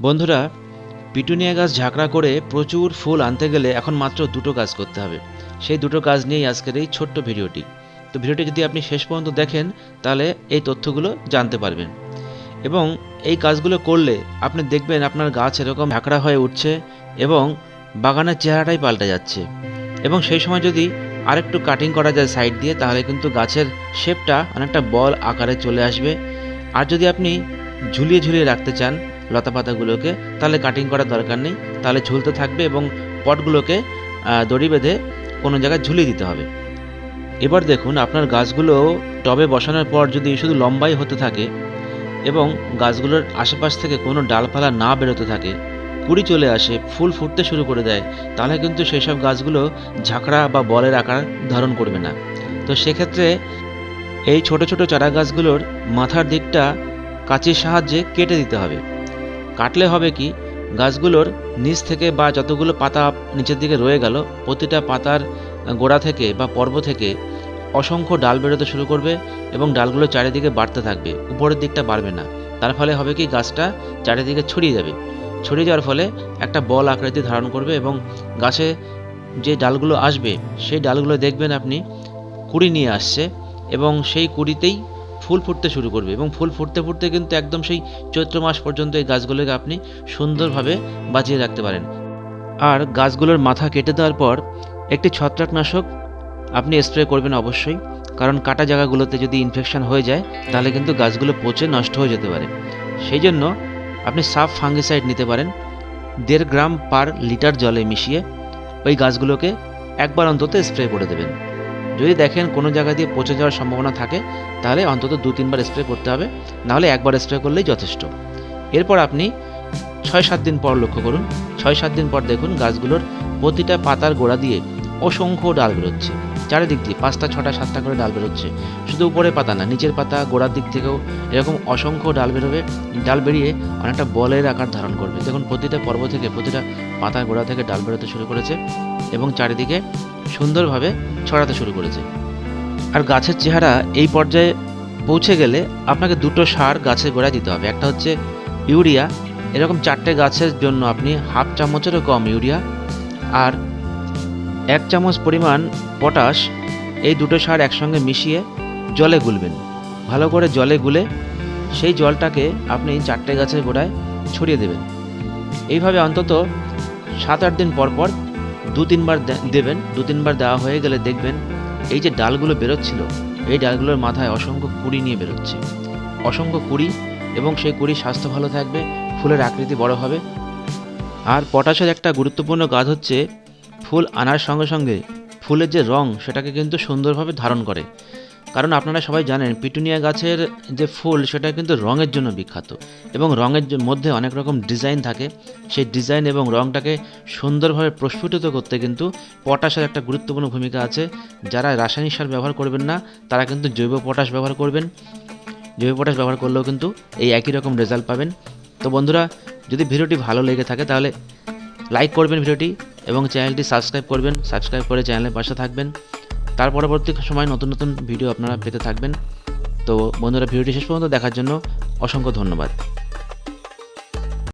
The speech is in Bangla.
বন্ধুরা, পিটুনিয়া গাছ ঝাঁকড়া করে প্রচুর ফুল আনতে গেলে এখন মাত্র দুটো কাজ করতে হবে। সেই দুটো কাজ নিয়েই আজকের এই ছোট্ট ভিডিওটি। তো ভিডিওটি যদি আপনি শেষ পর্যন্ত দেখেন, তাহলে এই তথ্যগুলো জানতে পারবেন। এবং এই কাজগুলো করলে আপনি দেখবেন আপনার গাছ এরকম ঝাঁকড়া হয়ে উঠছে এবং বাগানের চেহারাটাই পাল্টে যাচ্ছে। এবং সেই সময় যদি আরেকটু কাটিং করা যায় সাইড দিয়ে, তাহলে কিন্তু গাছের শেপটা অনেকটা বল আকারে চলে আসবে। আর যদি আপনি ঝুলিয়ে ঝুলিয়ে রাখতে চান লতা পাতাগুলোকে তাহলে কাটিং করার দরকার নেই। তাহলে ঝুলতে থাকবে এবং পটগুলোকে দড়ি বেঁধে কোনো জায়গায় ঝুলিয়ে দিতে হবে। এবার দেখুন, আপনার গাছগুলো টবে বসানোর পর যদি শুধু লম্বাই হতে থাকে এবং গাছগুলোর আশেপাশ থেকে কোনো ডালপালা না বেরোতে থাকে, কুড়ি চলে আসে, ফুল ফুটতে শুরু করে দেয়, তাহলে কিন্তু সেই সব গাছগুলো ঝাঁকড়া বা বলের আকার ধারণ করবে না। তো সেক্ষেত্রে এই ছোট ছোট চারা গাছগুলোর মাথার দিকটা কাঁচির সাহায্যে কেটে দিতে হবে। কাটলে হবে কি? গাছগুলোর নিচ থেকে বা যতগুলো পাতা নিচের দিকে রয়ে গেল, প্রতিটা পাতার গোড়া থেকে বা পর্ব থেকে অসংখ্য ডাল বেরোতে শুরু করবে এবং ডালগুলো চারিদিকে বাড়তে থাকবে, উপরের দিকটা বাড়বে না। তার ফলে হবে কি? গাছটা চারিদিকে ছড়িয়ে যাবে। ছড়িয়ে যাওয়ার ফলে একটা বল আকৃতি ধারণ করবে এবং গাছে যে ডালগুলো আসবে, সেই ডালগুলো দেখবেন আপনি কুড়ি নিয়ে আসছে এবং সেই কুড়িতেই ফুল ফুটতে শুরু করবে এবং ফুল ফুটতে ফুটতে কিন্তু একদম সেই চৈত্র মাস পর্যন্ত এই গাছগুলোকে আপনি সুন্দরভাবে বাঁচিয়ে রাখতে পারেন। আর গাছগুলোর মাথা কেটে দেওয়ার পর একটি ছত্রাকনাশক আপনি স্প্রে করবেন অবশ্যই, কারণ কাটা জায়গাগুলোতে যদি ইনফেকশন হয়ে যায়, তাহলে কিন্তু গাছগুলো পচে নষ্ট হয়ে যেতে পারে। সেই জন্য আপনি সাফ ফাঙ্গিসাইড নিতে পারেন, দেড় গ্রাম পার লিটার জলে মিশিয়ে ওই গাছগুলোকে একবার অন্তত স্প্রে করে দেবেন। যদি দেখেন কোনো জায়গা দিয়ে পচে যাওয়ার সম্ভাবনা থাকে, তাহলে অন্তত দু, তিনবার স্প্রে করতে হবে, নাহলে একবার স্প্রে করলেই যথেষ্ট। এরপর আপনি ছয়, সাত দিন পর লক্ষ্য করুন। ছয়, সাত দিন পর দেখুন গাছগুলোর প্রতিটা পাতার গোড়া দিয়ে অসংখ্য ডাল বেরোচ্ছে। চারিদিক দিয়ে পাঁচটা, ছটা, সাতটা করে ডাল বেরোচ্ছে। শুধু উপরের পাতা না, নিচের পাতা, গোড়ার দিক থেকেও এরকম অসংখ্য ডাল বেরোবে। ডাল বেরিয়ে অনেকটা বলের আকার ধারণ করবে। দেখুন প্রতিটা পর্ব থেকে, প্রতিটা পাতার গোড়া থেকে ডাল বেরোতে শুরু করেছে এবং চারিদিকে সুন্দরভাবে ছড়াতে শুরু করেছে। আর গাছের চেহারা এই পর্যায়ে পৌঁছে গেলে আপনাকে দুটো সার গাছের গোড়ায় দিতে হবে। একটা হচ্ছে ইউরিয়া, এরকম চারটে গাছের জন্য আপনি হাফ চামচেরও কম ইউরিয়া আর এক চামচ পরিমাণ পটাশ, এই দুটো সার একসঙ্গে মিশিয়ে জলে গুলবেন। ভালো করে জলে গুলে সেই জলটাকে আপনি চারটে গাছের গোড়ায় ছড়িয়ে দেবেন। এইভাবে অন্তত সাত আট দিন পর পর দু তিনবার দেবেন, দু তিনবার দেওয়া হয়ে গেলে দেখবেন এই যে ডালগুলো বেরোচ্ছিল, এই ডালগুলোর মাথায় অসংখ্য কুড়ি নিয়ে বেরোচ্ছে। অসংখ্য কুড়ি এবং সেই কুড়ি স্বাস্থ্য ভালো থাকবে, ফুলের আকৃতি বড় হবে। আর পটাশের একটা গুরুত্বপূর্ণ কাজ হচ্ছে, ফুল আনার সঙ্গে সঙ্গে ফুলের যে রং সেটাকে কিন্তু সুন্দরভাবে ধারণ করে। কারণ আপনারা সবাই জানেন, পিটুনিয়া গাছের যে ফুল সেটা কিন্তু রঙের জন্য বিখ্যাত এবং রঙের মধ্যে অনেক রকম ডিজাইন থাকে। সেই ডিজাইন এবং রঙটাকে সুন্দরভাবে প্রস্ফুটিত করতে কিন্তু পটাশের একটা গুরুত্বপূর্ণ ভূমিকা আছে। যারা রাসায়নিক সার ব্যবহার করবেন না, তারা কিন্তু জৈব পটাশ ব্যবহার করবেন। জৈব পটাশ ব্যবহার করলেও কিন্তু এই একই রকম রেজাল্ট পাবেন। তো বন্ধুরা, যদি ভিডিওটি ভালো লেগে থাকে তাহলে লাইক করবেন ভিডিওটি এবং চ্যানেলটি সাবস্ক্রাইব করবেন। সাবস্ক্রাইব করে চ্যানেলের পাশে থাকবেন। তার পরবর্তী সময় নতুন নতুন ভিডিও আপনারা পেতে থাকবেন। তো বন্ধুরা ভিডিওটি শেষ পর্যন্ত দেখার জন্য অসংখ্য ধন্যবাদ।